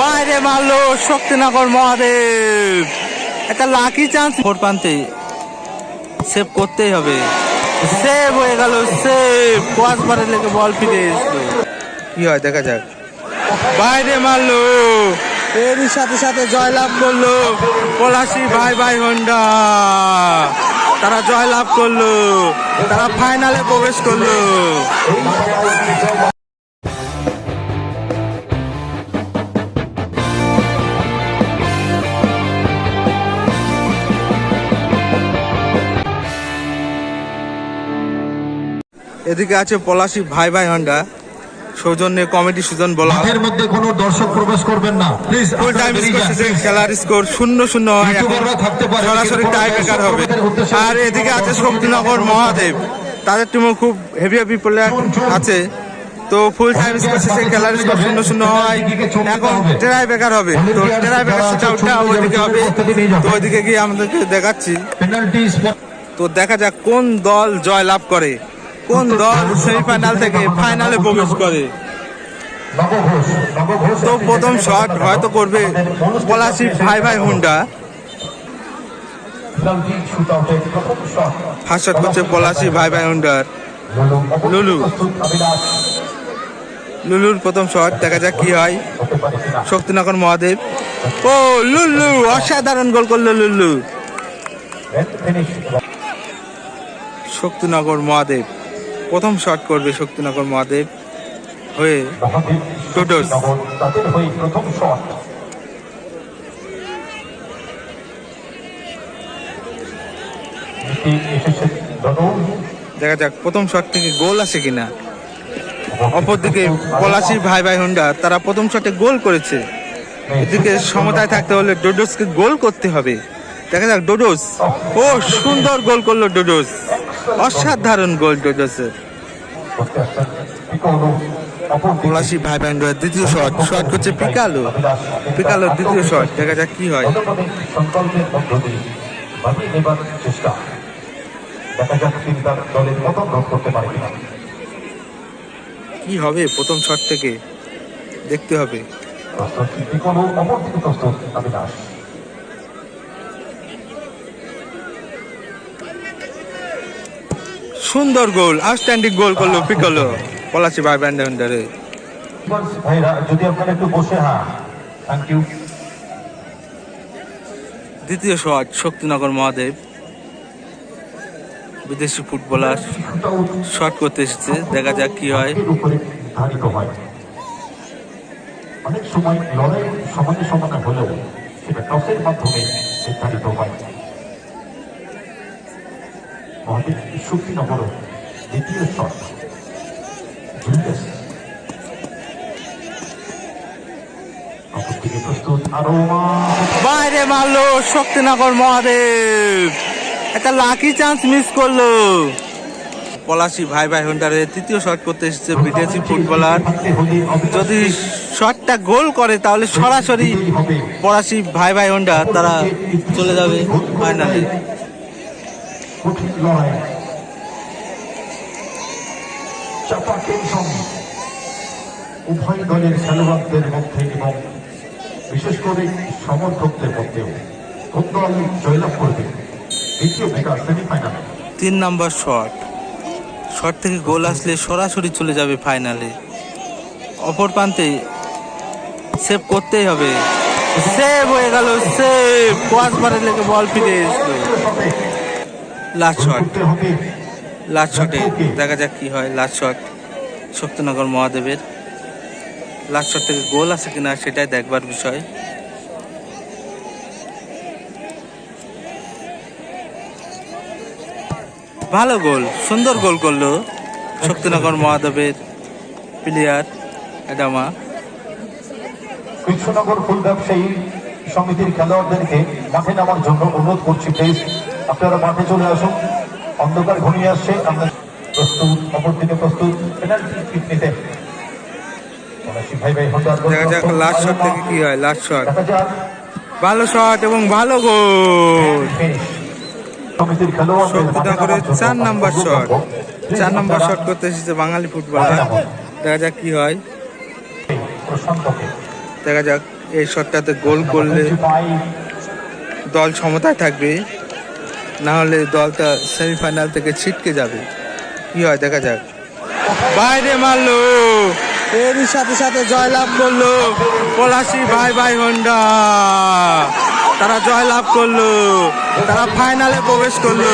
বাইরে মারলো শক্তিনগর মহাদেব। একটা লাকি চান্স ভোট প্রান্তে সেভ করতেই হবে। সেভ হয়ে গেল সেভ পাঁচ বারের লেগে বল ফিরে এসলো। কি হয় দেখা যাক। বাইরে মারলো। এরই সাথে সাথে জয়লাভ করল। পলাশি ভাই ভাই হন্ডা তারা জয়লাভ করল। তারা ফাইনালে প্রবেশ করল। এদিকে আছে পলাশি ভাই ভাই হন্ডা। সৌজন্যে কমেডি সুজন বলা মাঠের মধ্যে কোনো দর্শক প্রবেশ করবেন না। প্লিজ ফুল টাইম স্কোর খেলার স্কোর শূন্য শূন্য হয় থাকতে পারে, সরাসরি টাই বেকার হবে। আর এদিকে আছে শক্তিনগর মহাদেব। তাদের টিমও খুব হেভি হেভি প্লেয়ার আছে। তো ফুল টাইম স্কোর শেষে খেলার স্কোর শূন্য শূন্য হয়। এখন ট্রাই বেকার হবে। তো ট্রাই বেকার সেটা ওটা ওইদিকে হবে। তো ওইদিকে গিয়ে আমাদেরকে দেখাচ্ছি। পেনাল্টি তো দেখা যাক কোন দল জয় লাভ করে। কোন দল সেমিফাইনাল থেকে ফাইনালে প্রবেশ করে। তো প্রথম শট হয়তো করবে পলাশি ভাই ভাই হুন্ডা। ফার্স্ট শট করছে পলাশি ভাই ভাই হুন্ডার। লুলু। লুলুর প্রথম শট দেখা যাক কি হয়। শক্তিনগর মহাদেব। ও, লুলু, অসাধারণ গোল করল লুলু। শক্তিনগর মহাদেব। প্রথম শট করবে শক্তিনগর মহাদেব হয়ে দেখা যাক, প্রথম শট থেকে গোল আছে কিনা। অপরদিকে পলাশি ভাই ভাই হুন্ডা, তারা প্রথম শটে গোল করেছে। এদিকে সমতায় থাকতে হলে ডোডোসকে গোল করতে হবে। দেখা যাক ডোডোস ও, সুন্দর গোল করল ডোডোস অসাধারণ গোল দিকে পলাশি ভাই হুন্ডার দ্বিতীয় শট শট করছে পিকালো। পিকালোর দ্বিতীয় শট দেখা যাক কি হয়। কি হবে প্রথম শট থেকে? দেখতে হবে। প্রস্তুত অপর দিকে প্রস্তুত সুন্দর গোল আউটস্ট্যান্ডিং গোল করল পিকালো পলাশি ভাই ভাইরা যদি আপনারা একটু বসে হ্যাঁ। থ্যাংক ইউ দ্বিতীয় শট শক্তিনগর মহাদেব। বিদেশি ফুটবলার শট করতে এসেছে দেখা যাক কি হয়। হয়। অনেক সময় লড়াই সমানে সমানে হলেও সেটা টসের মাধ্যমে নির্ধারিত হয়। শক্তিনগর দ্বিতীয় শট। জুলিয়াস প্রস্তুত আরও বাইরে মারলো শক্তিনগর মহাদেব। একটা লাকি চান্স মিস করল। পলাশি ভাই ভাই হুন্ডারে তৃতীয় শট করতে এসেছে বিদেশি ফুটবলার। যদি শটটা গোল করে তাহলে সরাসরি পলাশি ভাই ভাই হুন্ডা তারা চলে যাবে ফাইনালে। কঠিন লড়াই চাপা টেনশন উভয় দলের খেলোয়াড়দের মধ্যে এবং বিশেষ করে সমর্থকদের মধ্যেও কোন দল জয়লাভ করবে? দ্বিতীয় মেগা সেমিফাইনালে। তিন নম্বর শট। শট থেকে গোল আসলে সরাসরি চলে যাবে ফাইনালে। অপর প্রান্তে সেভ করতেই হবে। সেভ হয়ে গেল সেভ। পাঁচ বারের লেগে বল ফিরে এসলো। লাস্ট শট করতে হবে। লাস্ট শটে। দেখা যাক কি হয় লাস্ট শট। শক্তিনগর মহাদেবের। লাস্ট শট থেকে গোল আছে কিনা সেটাই দেখবার বিষয়। ভালো গোল সুন্দর গোল করল শক্তিনগর মহাদেবের প্লেয়ার এডামা। কৃষ্ণনগর ফুল ব্যবসায়ী সমিতির খেলোয়াড়দেরকে মাঠে নামার জন্য অনুরোধ করছি প্লিজ আপনারা মাঠে চলে আসুন। অন্ধকার ঘনিয়ে আসছে। আমরা প্রস্তুত অপরদিকে প্রস্তুত। পেনাল্টি কিক নিতে। লাস্ট শট থেকে কি হয় লাস্ট শট ভালো শট এবং ভালো গোল চার নাম্বার শট চার নাম্বার শট করতে এসেছে বাঙালি ফুটবলার দেখা যাক কি হয়। দেখা যাক এই শটটাতে গোল করলে দল সমতায় থাকবে। না হলে দলটা সেমিফাইনাল থেকে ছিটকে যাবে। কি হয়, দেখা যাক। বাইরে মারলো। এরই সাথে সাথে জয়লাভ করল। পলাশি ভাই ভাই হন্ডা। তারা জয়লাভ করল। তারা ফাইনালে প্রবেশ করল।